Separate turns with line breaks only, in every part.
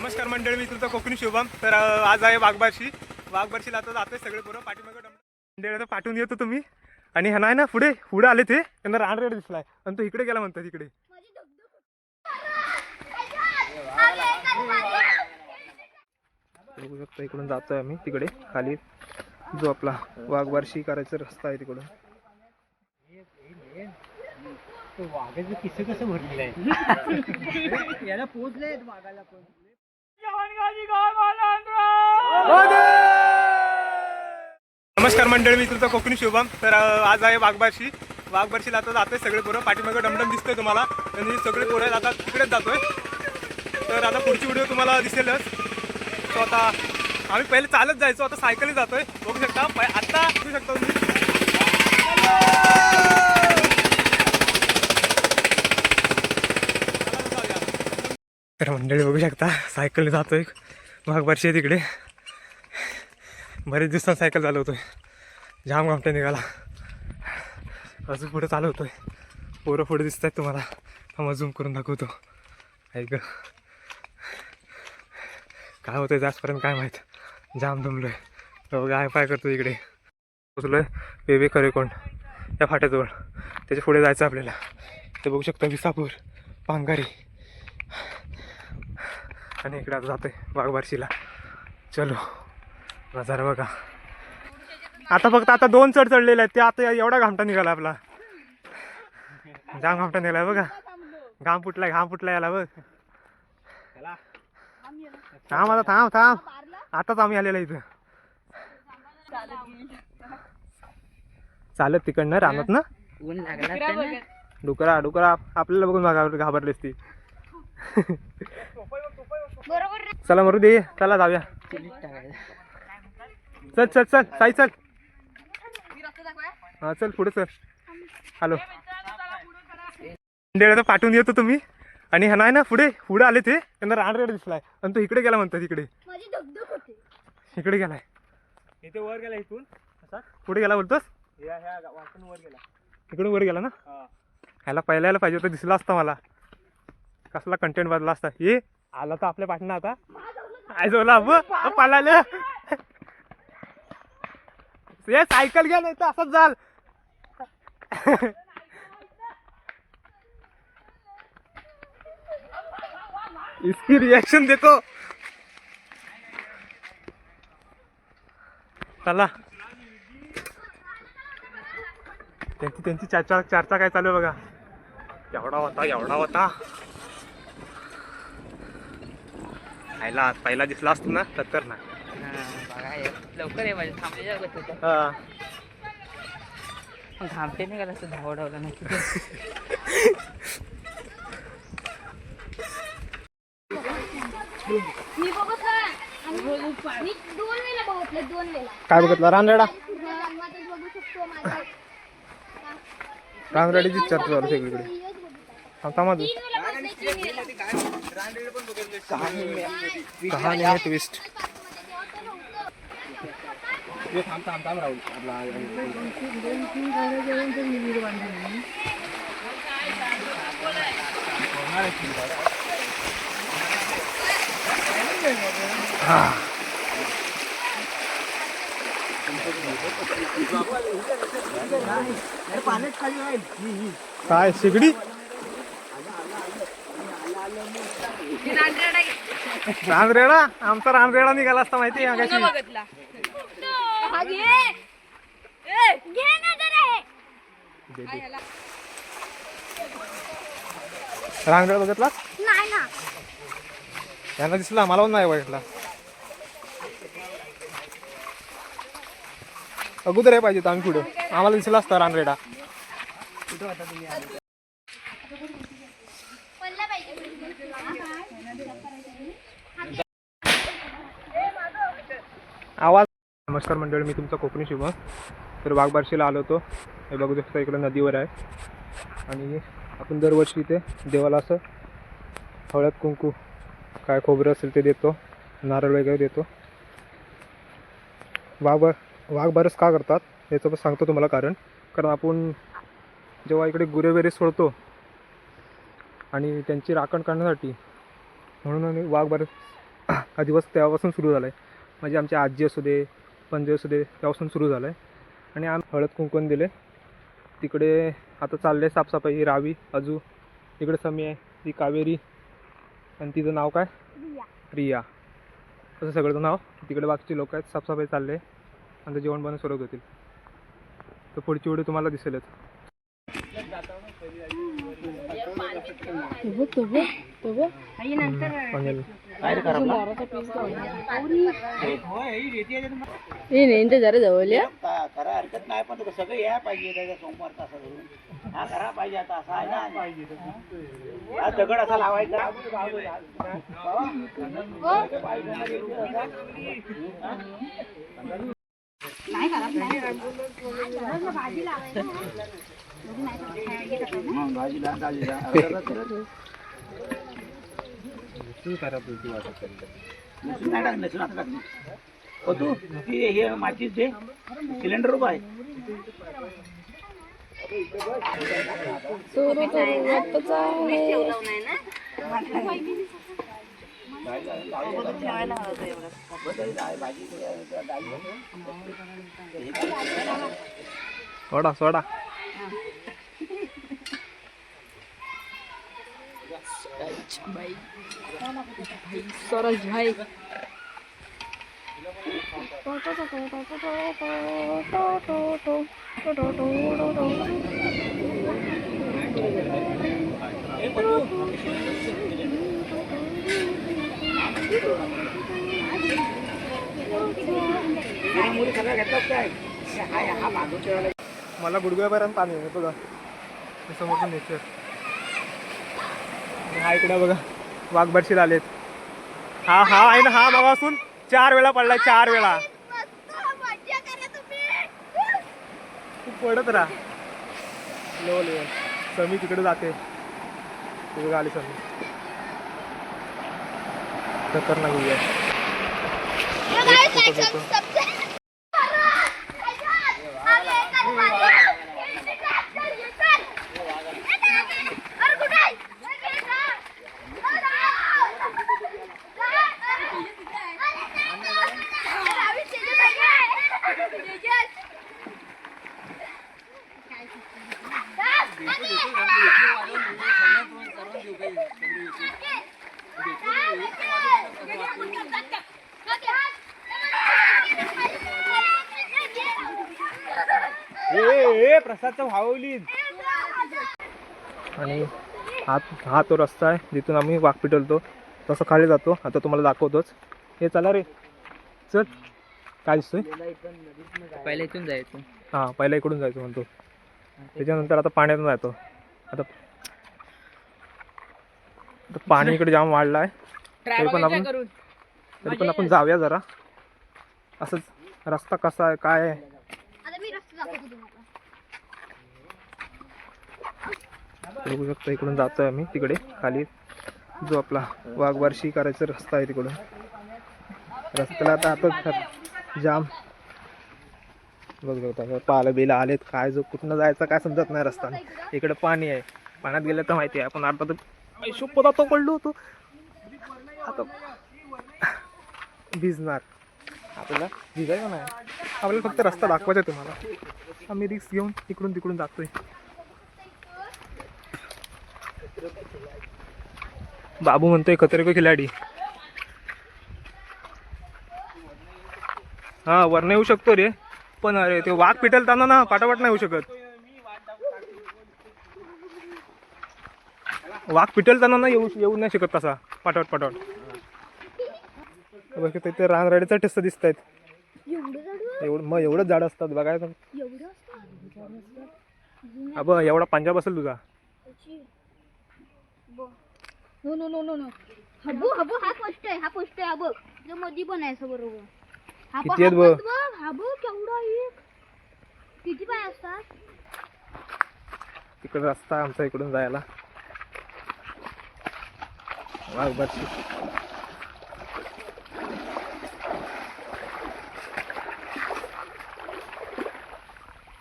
नमस्कार मंडळी मी तुमचा कोकणी शुभम. तर आज आहे वाघबारशी. वाघबारशीला आता जातोय सगळे बरोबर पाठीमागं मंडळी आता पाठवून येतो तुम्ही. आणि ह्या नाही ना पुढे पुढे आले ते. त्यांना रानरेड दिसलाय. आणि तो इकडे गेला म्हणतो तिकडे बघू शकता इकडून जातोय आम्ही. तिकडे खाली जो आपला वाघबारशी करायचा रस्ता आहे तिकडून.
वाघाचं किस्से कसं भरलेलं आहे? याला पोचले वाघाला पण.
नमस्कार मंडळी मी तुमचा कोकणी शुभम. तर आज आहे वाघबारशी. वाघबारशीला आता जातोय सगळे पोरं. पाठीमागे डमडम दिसतोय तुम्हाला. आणि सगळे पोरं आहेत आता तिकडेच जातोय. तर आता पुढची व्हिडिओ तुम्हाला दिसेलच. तो आता आम्ही पहिले चालत जायचो आता सायकली जातोय. बघू शकता आत्ता बघू शकता तुम्ही. तर मंडळी बघू शकता सायकल एक वाघबारशी आहे तिकडे. बरेच दिवसात सायकल चालवतोय जाम घामटा निघाला. अजून पुढे चालवतोय पोरं पुढे दिसत आहेत तुम्हाला. थांबा झूम करून दाखवतो. ऐक काय होतंय जास्तपर्यंत काय माहीत? जाम दमलोय. आहे काय पाय करतो इकडे. पोचलोय बेबे कोण त्या फाट्याजवळ. त्याच्या पुढे जायचं आपल्याला. ते बघू शकता विसापूर पांगारी आणि इकडे आता जातोय वाघबारशीला चलो नजारा बघा. आता फक्त आता दोन चढ चढलेले आहेत. ते आता एवढा घामटा निघाला आपला. जाम घामटा निघाला बघा. घाम फुटलाय घाम फुटलाय याला बघ. थांब आता थांब थांब. आताच आम्ही आलेलो इथं. चालत तिकडनं राहणार ना. डुकरा डुकरा आपल्याला बघून घाबर घाबरलीस ती. चला मरू दे चला जाऊया. चल चल चल साई चल. हा चल पुढे चल. हॅलो. आता पाठवून येतो तुम्ही. आणि ह्या नाही ना पुढे पुढे आले ते. त्यांना रानरेड दिसलाय. आणि तो इकडे गेला म्हणतो तिकडे
माझी धगधग होते.
इकडे गेलाय.
इथे वर गेला इथून.
पुढे गेला बोलतोस?
ह्या ह्या वाटून वर गेला.
इकडून वर गेला ना? ह्याला पहिला यायला पाहिजे होतं दिसला असता मला. कसला कंटेंट बदला असता? ये आला तर आपल्या पाठनं आता. काय जोला पालाले ये सायकल घ्या नाही तर असंच जाल. इसकी रिएक्शन देखो चला. त्यांची त्यांची चर्चा चर्चा काय चालू आहे बघा. एवढा होता एवढा होता. पहिला पहिला दिसला असतो ना तर ना.
लवकर ये माझ्या होत्या
हा.
थांबते नाही का असं धावडावला नाही.
मी बघितलं मी दोन वेळा बघितलं दोन वेळा
काय बघितलं? रानरेडा?
जन्मातच बघू शकतो माझा
रानरेडीची चर्चा चालू सगळीकडे. आता माझं कहाणी आहे ट्विस्ट काय शिगडी? रानरेडा आमचा रानरेडा निघाला असता माहिती आहे कशी
हा, घे. घे ना जरा हे.
रानरेडा बघितला?
नाही ना.
यांना दिसला मला पण नाही बघितला अगोदर आहे पाहिजे आम्ही पुढे. आम्हाला दिसला असता रानरेडा
पडला पाहिजे
आवाज. नमस्कार मंडळी मी तुमचा कोकणी शुभ. तर वाघबारशीला आलो होतो. हे बघू शकता इकडं नदीवर आहे. आणि आपण दरवर्षी इथे देवाला असं हळद कुंकू काय खोबरं असेल ते देतो. नारळ वगैरे देतो. वाघ वाघबारस का करतात याचं पण सांगतो तुम्हाला कारण. कारण आपण जेव्हा इकडे गुरे वगैरे सोडतो आणि त्यांची राखण करण्यासाठी म्हणून वाघबारस हा दिवस तेव्हापासून सुरू झाला आहे म्हणजे आमची आजी असू दे पणजे असू दे तेव्हापासून सुरू झालं आहे आणि आम हळद कुंकून दिले. तिकडे आता चालले साफसफाई ही रावी अजू. इकडे समी आहे ती कावेरी. आणि तिचं नाव काय? रिया. असं सगळं नाव. तिकडे बाकीचे लोक आहेत साफसफाई चालले आणि ते जेवण बनवून सुरुवात होतील. तर पुढची व्हिडिओ तुम्हाला दिसेलच. पंजाबी.
नेंते जरा जवळ या.
करा हरकत नाही पण सगळं या पाहिजे त्याच्या सोमवार तासा धरून हा करा पाहिजे आता असा आहे ना. हा दगड असा लावायचा. नाही आता टाक हो तू ती हे माचीस दे सिलेंडर उभा आहे.
आत्ताचा
सोडा सोडा.
सरस भाई
मुली काय
मला गुडगुळ्यापर्यंत पाणी आहे बघा. समोरचं नेचर हा इकडे बघा. वाघबरशील आलेत. हा हा आहे ना हा मगासून चार वेळा पडलाय चार वेळा. तू पडत राहा. लो लेवल समी तिकडे जाते. तिकडे आली समी खतरनाक भावली आणि हा हा तो रस्ता आहे. जिथून आम्ही वाघ पिटलतो तसं खाली जातो. आता तुम्हाला दाखवतोच. हे चला रे. चल. काय दिसतोय?
पहिल्या इथून जायचं.
हां पहिला इकडून जायचं म्हणतो. त्याच्यानंतर आता पाण्यातून जातो. आता आता पाणी इकडे जाम वाढलं आहे तरी पण आपण तरी पण आपण जाऊया जरा. असंच रस्ता कसा आहे काय आहे
आता मी रस्ता दाखवतो तुम्हाला
बघू शकता इकडून जातोय आम्ही तिकडे. खाली जो आपला वाघवारशी करायचा रस्ता आहे तिकडून. रस्त्याला आता आता जाम. बघू शकता पाला बिला आलेत. काय जो कुठनं जायचं काय समजत नाही रस्ता इकडे पाणी आहे. पाण्यात गेलं तर माहिती आहे. आपण आता तर शोपत तो पडलो होतो. आता भिजणार. आपल्याला भिजायचं नाही. आपल्याला फक्त रस्ता दाखवायचा तुम्हाला. आम्ही रिक्स घेऊन इकडून तिकडून जातोय. बाबू म्हणतोय खतरे को खिलाडी. हा वरनं येऊ शकतो रे. पण अरे ते वाघ पिटलताना ना पाटापाट नाही येऊ शकत. वाघ पिटलताना ना येऊ येऊ नाही शकत तसा. पाटावट पाटावट बघ तिथे रानराडीचा टेस्ट दिसत आहेत
एवढं
मग एवढंच झाड असतात बघायचं अब एवढा पंजाब असेल तुझा.
No no no no no हबू हबू हा पोस्ट आहे हा पोस्ट आहे हा बघ. जो मधी पण आहे बरोबर. हा
किती आहेत बघ?
बघ हा बघ केवढा एक किती पाय असतात?
तिकडे रस्ता आहे आमचा इकडून जायला. वाघबारशी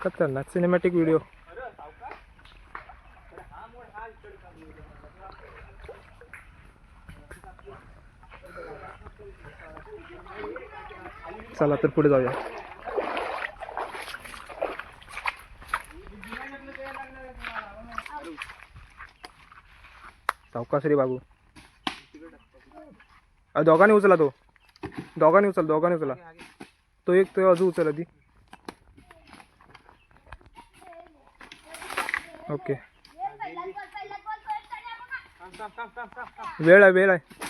खतरनाक सिनेमॅटिक व्हिडिओ चला तर पुढे जाऊया. सावकाश रे बाबू. दोघांनी उचला तो. दोघांनी उचल दोघांनी उचला. तो एक तो अजून उचल आधी. ओके. वेळ आहे वेळ आहे.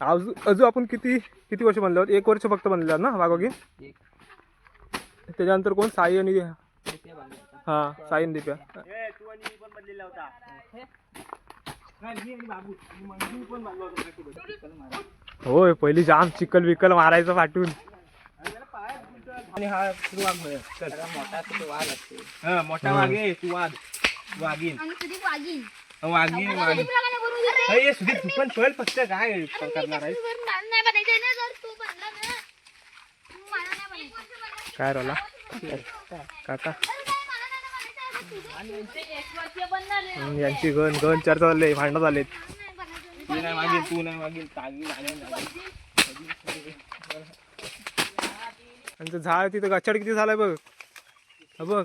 अजून अजून आपण किती किती वर्ष बनलो आहोत? एक वर्ष फक्त बनलेलं ना वाघोगी? त्याच्यानंतर कोण? साई आणि हा? साई आणि दिप्या. होय पहिली जाम चिकल विकल मारायचं फाटून.
आणि हा मोठा वाघ असते. हा मोठा वाघ आहे तू वाघ. वाघीन. वाघीन. वाघीन अरे सुधीर तू पण पळ फक्त काय करणार आहे
कधी मला नाही बनायचंय ना जर तू बनला ना मला नाही बनायचं.
काय राहिला काका? यांची गण गण चर्चा चालले भांडणं झालेत.
तू नाही मागील तू नाही मागील तागी लागेल
आणि ते झाड तिथं गचाड किती झालाय बघ. हा बघ.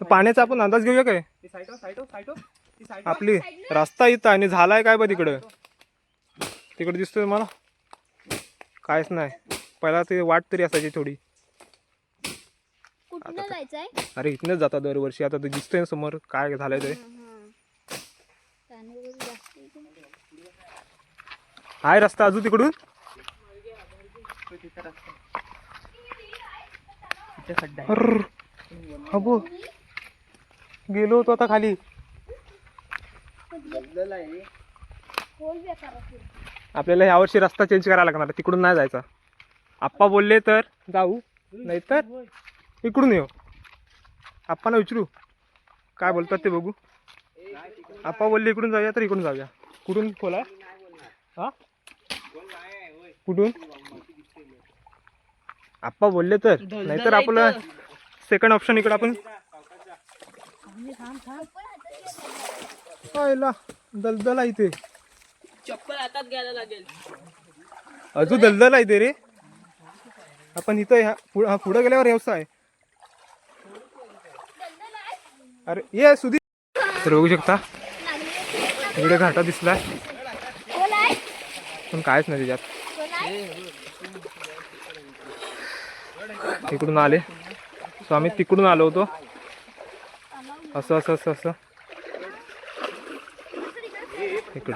पाण्याचा आपण अंदाज घेऊया काय? आपली रस्ता इथं आणि झालाय काय बघ तिकडं? तिकडे दिसतोय मला? कायच नाही. पहिला ते वाट तरी असायची थोडी. अरे इथनंच जातात दरवर्षी. आता ते दिसतोय ना समोर. काय झालंय ते. आहे रस्ता अजून तिकडून. हा बघ गेलो होतो आता खाली. आपल्याला यावर्षी रस्ता चेंज करायला लागणार. तिकडून नाही जायचा. आप्पा बोलले तर जाऊ. नाहीतर इकडून येऊ. आप्पांना विचारू. काय बोलतात ते बघू. आप्पा बोलले इकडून जाऊया तर इकडून जाऊया. कुठून खोला? हा? कुठून? आप्पा बोलले तर. नाहीतर आपलं सेकंड ऑप्शन इकडं आपण पाहिला दलदल आहे इथे.
चप्पल हातात घ्यायला लागेल.
अजून दलदल आहे ते रे. आपण इथं ह्या पुढं हा पुढं गेल्यावर व्यवसाय अरे ये सुधी. तर बघू शकता इकडे घाटा
आहे?
पण कायच नाही त्याच्यात.
आहे?
इकडून आले. सो आम्ही तिकडून आलो होतो. असं असं असं असं. इकडे.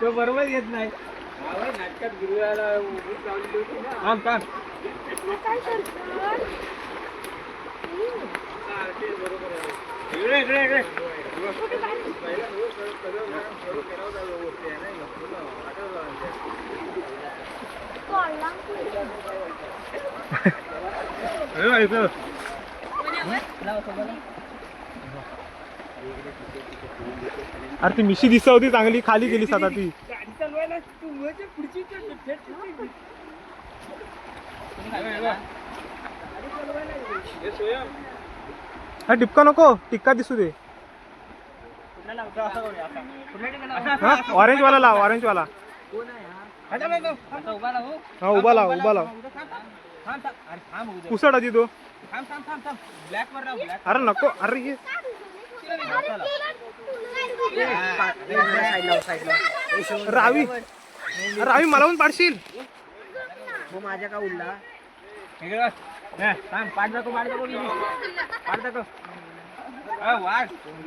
तो बरोबर येत नाही. नाटकात गुरुवाला थांब थांब. इकडे इकडे इकडे.
अरे ती मिशी दिसत होती चांगली खाली गेली सदा ती.
चालवायला हा
टिपका नको टिक्का दिसू दे
कुठला लावतो? असा करूया, असा. असा, असा,
हा
असा.
ऑरेंज वाला लाव ऑरेंज वाला.
उभा
हा उभा लाव उभा लाव.
थांब, अरे
आधी तो अरे नको अरे ये. रावी रावी मला पण पाडशील.
माझ्या का उडला पाठ पाठ पाठ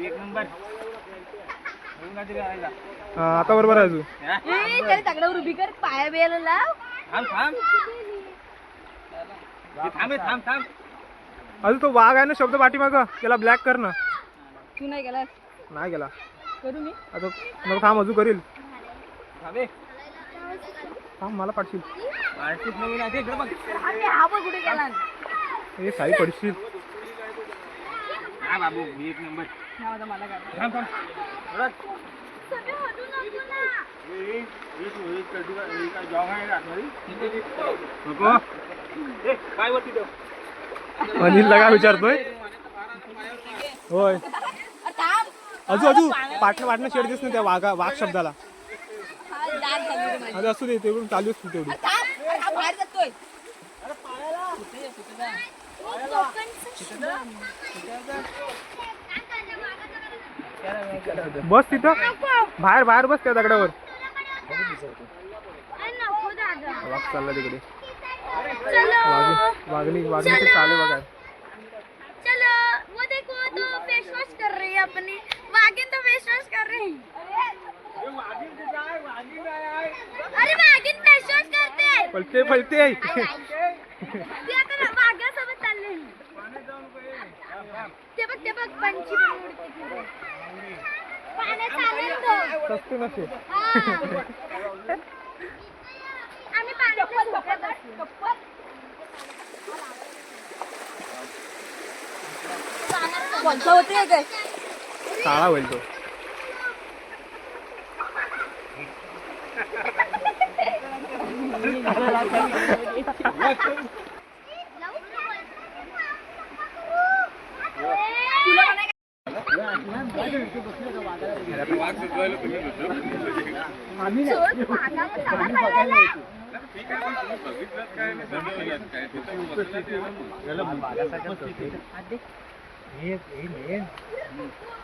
एक नंबर.
हा, आता बरोबर आहे अजून.
हा?
त्याला उभी कर पाया बियाला लाव.
थांब थांब. हे थांब हे, थांब थांब.
अजून तो वाघ आहे ना शब्द पाठीमाग त्याला ब्लॅक कर ना.
तू नाही गेला?
नाही गेला.
करू मी.
आता मग थांब अजून करील.
थांब हे.
थांब मला पाडशील
आरतीत नवीन आहे ते इकडे बघ.
अरे हा बघ कुठे गेला.
हे साई पडशील.
हा बाबू एक नंबर.
हा, मला काय
विचारतोय? होय. अजू अजू पाटणं पाटणं शेड दिसत नाही त्या वाघा वाघ शब्दाला. अरे असू दे तेवढून चालू असते तेवढी. बस तिथं. बाहेर बाहेर बस त्या दगडावर. वाघ चालला तिकडे
चलो.
वाघ वाघणी वाघणीचे चाले बघा
चलो वो देखो तो फेस वॉश कर रही है अपनी वागिन तो फेस वॉश कर रही अरे वागिन फेस वॉश करते
पलते पलते
ती आता वाघासोबत चालले ते बघ ते बघ पंची पण उडते तिकडे. पाण्यात आनंद
सस्ते नसे
हा. आम्ही पाण्यात झोपत असतो.
कोणता होते काय
काळा होईल तो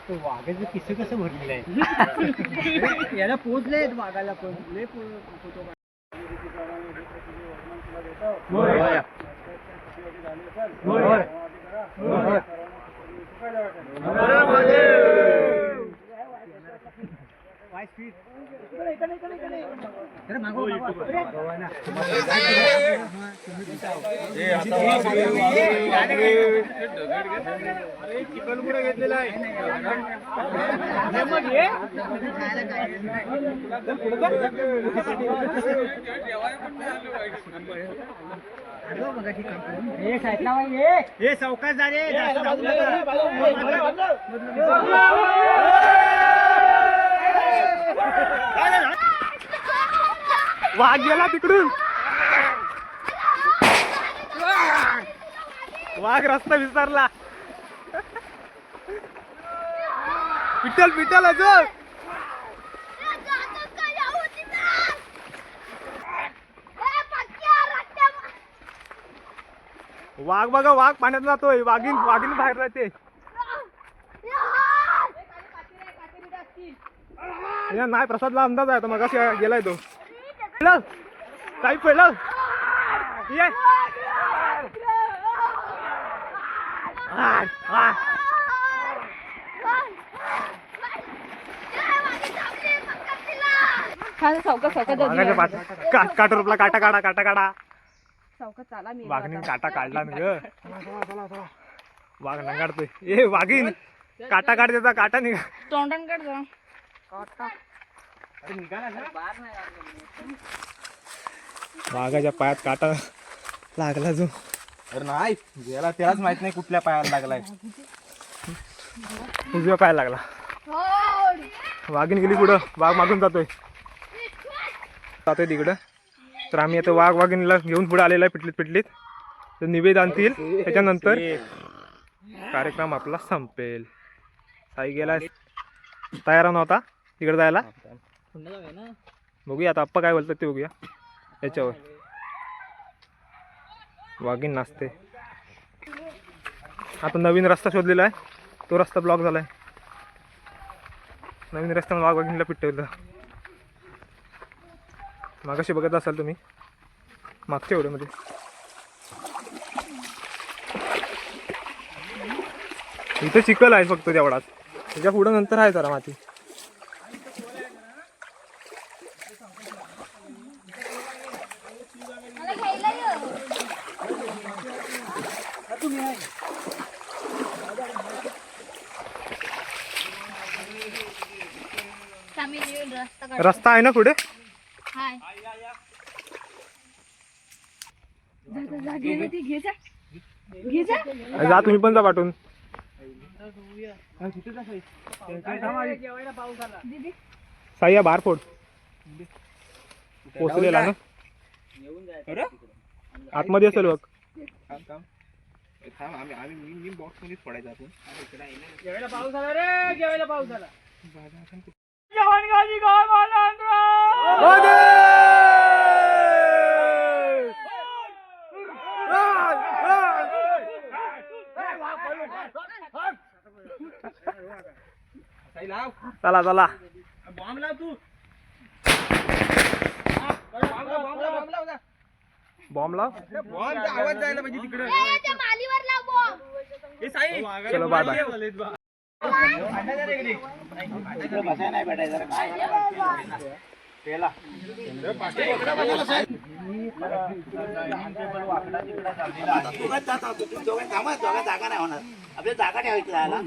वाघाचं किस्से कसं भरलेलं आहे याला पोचले वाघाला पण लय फोटो घेतलेला आहे हे जास्त जाऊ
वाघ गेला तिकडून. वाघ रस्ता विसरला. पिटल पिटल अजून. वाघ बघा वाघ पाण्यात जातोय. वाघीन वाघीन बाहेर राहते नाही प्रसादला अंदाज आहे तो मग गेलाय तो. पहिलं काही पहिलं. ये. काटा रुपला काटा काढा काटा काढा.
मी
वाघीन काटा काढला ना ग वाघ नंगाडतोय. ए वाघीन काटा काढ त्याचा काटा निघा.
तोंडांकड जा
वाघाच्या पायात काटा लागला जो.
अरे नाही गेला त्यालाच माहीत नाही कुठल्या पायाला लागलाय.
उजव्या पायाला लागला. वाघीन गेली पुढं. वाघ मागून जातोय. जातोय तिकडं. तर आम्ही आता वाघ वाघिणीला घेऊन पुढे आलेला आहे पिटलीत पिटलीत. तर निवेद आणतील त्याच्यानंतर कार्यक्रम आपला संपेल. साई गेला तयार नव्हता तिकडे जायला? बघूया आता आप्पा काय बोलतात ते बघूया. याच्यावर. वाघीण नाचते. आता नवीन रस्ता शोधलेला आहे. तो रस्ता ब्लॉक झालाय. नवीन रस्त्यानं वाघ वाघिणीला पिटवलं मागाशी बघत असाल तुम्ही. मागच्या एवढ्यामध्ये इथं चिखल आहे फक्त तेवढाच. त्याच्या पुढं नंतर आहे जरा माती.
आम्ही येऊन रस्ता काढतो.
रस्ता आहे ना पुढे
हाय.
जा
तुम्ही पण जा पाठवून. साई या बाहेर फोड. पोचलेला ना? आतमध्ये असेल बघ.
थांब आम्ही आम्ही मी मी बॉक्स मध्येच पडायचं आपण आला काही लाव
चला चला.
बॉम्ब लाव. तू बॉम्ब लाव बॉम्बचा आवाज जायला पाहिजे तिकडे. हे
चलो बाय बाय
जागा नाही होणार. आपल्या जागा ठेवायची राहायला.